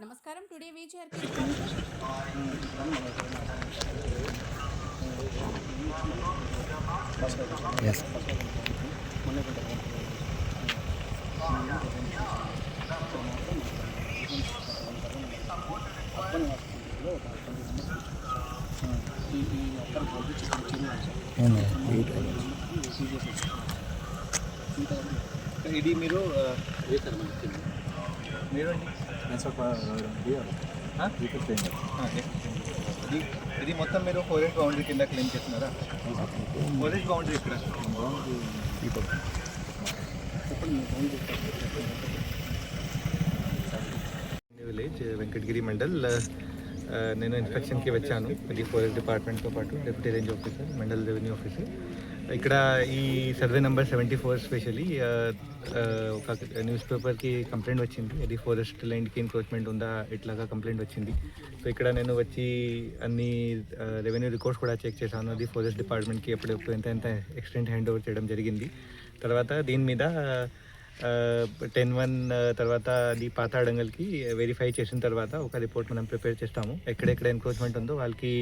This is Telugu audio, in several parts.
నమస్కారం టుడే విజిఆర్ ఎస్ అవును వెయిట్ ఇది మీరు మీరు ఆ? ఆ, ఇది ఇది మొత్తం మీరు ఫోరెస్ట్ బౌండరీ కింద క్లెయిమ్ చేస్తున్నారా? ఫోరెస్ట్ బౌండరీ ఇక్కడ. విలేజ్ వెంకటగిరి మండల్. నేను ఇన్స్పెక్షన్కి వచ్చాను. ఇది ఫారెస్ట్ డిపార్ట్మెంట్తో పాటు deputy range officer mandal revenue officer ఇక్కడ ఈ survey number seventy four specially ఒక న్యూస్ పేపర్కి కంప్లైంట్ వచ్చింది. అది ఫారెస్ట్ ల్యాండ్కి ఎన్క్రోచ్మెంట్ ఉందా ఇట్లాగా కంప్లైంట్ వచ్చింది. సో ఇక్కడ నేను వచ్చి అన్ని రెవెన్యూ రికార్డ్స్ కూడా చెక్ చేశాను. అది ఫారెస్ట్ డిపార్ట్మెంట్కి ఎప్పుడెప్పుడు ఎంత ఎంత ఎక్స్టెంట్ హ్యాండ్ ఓవర్ చేయడం జరిగింది. తర్వాత దీని మీద టెన్ వన్ తర్వాత అది పాత అడంగల్కి వెరిఫై చేసిన తర్వాత ఒక రిపోర్ట్ మనం ప్రిపేర్ చేస్తాము. ఎక్కడెక్కడ ఎన్క్రోచ్మెంట్ ఉందో వాళ్ళకి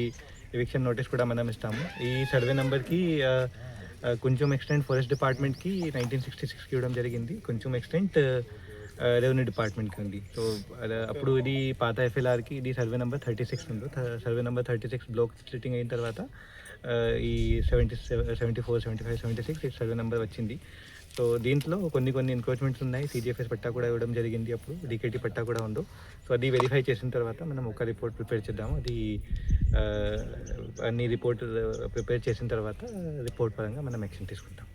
ఎవిక్షన్ నోటీస్ కూడా మనం ఇస్తాము. ఈ సర్వే నెంబర్కి కొంచెం ఎక్స్టెంట్ ఫారెస్ట్ డిపార్ట్మెంట్కి నైన్టీన్ సిక్స్టీ సిక్స్కి ఇవ్వడం జరిగింది. కొంచెం ఎక్స్టెంట్ రెవెన్యూ డిపార్ట్మెంట్కి ఉంది. సో అప్పుడు ఇది పాత ఎఫ్ఎల్ఆర్కి ఇది సర్వే నెంబర్ థర్టీ సిక్స్ ఉంది. Survey number thirty six block splitting అయిన తర్వాత ఈ seventy seventy four seventy five seventy six survey number వచ్చింది. సో దీంట్లో కొన్ని కొన్ని ఎన్క్రోచ్మెంట్స్ ఉన్నాయి. సిజిఎఫ్ఎస్ పట్టా కూడా ఇవ్వడం జరిగింది అప్పుడు. డికేటీ పట్టా కూడా ఉందో సో అది వెరిఫై చేసిన తర్వాత మనం ఒక రిపోర్ట్ ప్రిపేర్ చేద్దాము. అది అన్ని రిపోర్ట్ ప్రిపేర్ చేసిన తర్వాత రిపోర్ట్ పరంగా మనం యాక్షన్ తీసుకుంటాం.